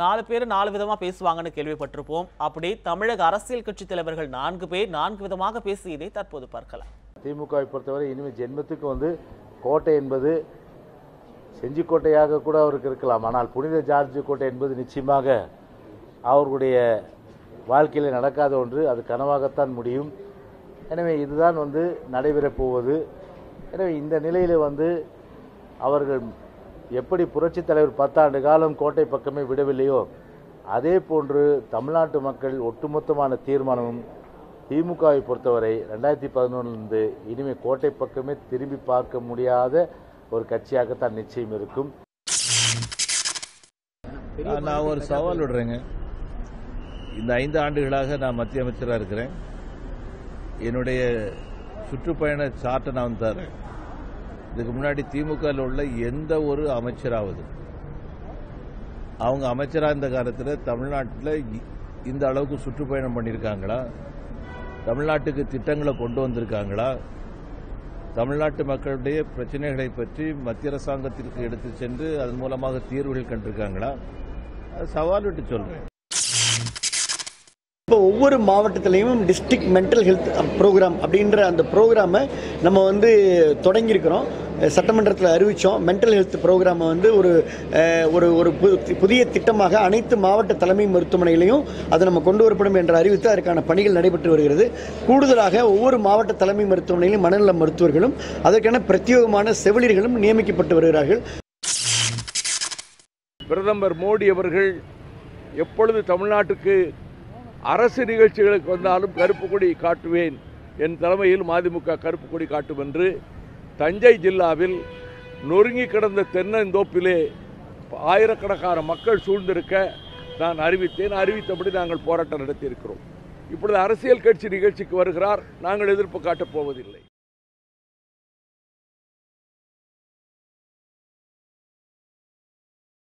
நாலு பேர் நாலு விதமாக பேசுவாங்கன்னு கேள்விப்பட்டிருப்போம். அப்படி தமிழக அரசியல் கட்சி தலைவர்கள் நான்கு பேர் நான்கு விதமாக பேசியதை தற்போது பார்க்கலாம். திமுகவை பொறுத்தவரை இனிமேல் ஜென்மத்துக்கு வந்து கோட்டை என்பது செஞ்சிக்கோட்டையாக கூட அவருக்கு இருக்கலாம். ஆனால் புனித ஜார்ஜ் கோட்டை என்பது நிச்சயமாக அவர்களுடைய வாழ்க்கையில் நடக்காத ஒன்று. அது கனவாகத்தான் முடியும். எனவே இதுதான் வந்து நடைபெறப் போவது. எனவே இந்த நிலையில் வந்து அவர்கள் எப்படி புரட்சித் தலைவர் பத்தாண்டு காலம் கோட்டை பக்கமே விடவில்லையோ அதே போன்று தமிழ்நாட்டு மக்கள் ஒட்டுமொத்தமான தீர்மானமும் திமுகவை பொறுத்தவரை ரெண்டாயிரத்தி பதினொன்றிலிருந்து இனிமேல் கோட்டை பக்கமே திரும்பி பார்க்க முடியாத ஒரு கட்சியாகத்தான் நிச்சயம் இருக்கும். நான் நான் ஒரு சவால் விடுறேங்க. இந்த ஐந்து ஆண்டுகளாக நான் மத்திய அமைச்சராக இருக்கிறேன். என்னுடைய சுற்றுப்பயண சார்ட்டை நான் தரேன். இதுக்கு முன்னாடி திமுகவில் உள்ள எந்த ஒரு அமைச்சராவது. அவங்க அமைச்சராக இருந்த காலத்தில் தமிழ்நாட்டில் இ- இந்த அளவுக்கு சுற்றுப்பயணம் பண்ணியிருக்காங்களா தமிழ்நாட்டுக்கு திட்டங்களை கொண்டு வந்திருக்காங்களா? தமிழ்நாட்டு மக்களுடைய பிரச்சனைகளை பற்றி மத்திய அரசாங்கத்திற்கு எடுத்து சென்று அதன் மூலமாக தீர்வுகள் கண்டிருக்காங்களா? அது சவால் விட்டு சொல்றேன். ஒவ்வொரு மாவட்டத்திலையும் டிஸ்ட்ரிக்ட் மென்டல் ஹெல்த் ப்ரோக்ராம் அப்படின்ற அந்த ப்ரோக்ராமை நம்ம வந்து தொடங்கியிருக்கிறோம். சட்டமன்றத்தில் அறிவித்தோம் மென்டல் ஹெல்த் ப்ரோக்ராமை வந்து ஒரு ஒரு ஒரு பு- புதிய திட்டமாக அனைத்து மாவட்ட தலைமை மருத்துவமனைகளையும் அது நம்ம கொண்டு வரப்படும் என்று அறிவித்து அதற்கான பணிகள் நடைபெற்று வருகிறது. கூடுதலாக ஒவ்வொரு மாவட்ட தலைமை மருத்துவமனையிலும் மனநல மருத்துவர்களும் அதற்கான பிரத்யேகமான செவிலியர்களும் நியமிக்கப்பட்டு வருகிறார்கள். பிரதமர் மோடி அவர்கள் எப்பொழுது தமிழ்நாட்டுக்கு அரசு நிகழ்ச்சிகளுக்கு வந்தாலும் கருப்பு கொடி காட்டுவேன். என் தலைமையில் மதிமுக கருப்பு கொடி காட்டும் என்று தஞ்சை ஜில்லாவில் நொறுங்கி கிடந்த தென்னந்தோப்பிலே ஆயிரக்கணக்கான மக்கள் சூழ்ந்திருக்க நான் அறிவித்தேன். அறிவித்தபடி நாங்கள் போராட்டம் நடத்தியிருக்கிறோம். இப்பொழுது அரசியல் கட்சி நிகழ்ச்சிக்கு வருகிறார். நாங்கள் எதிர்ப்பு காட்டப் போவதில்லை.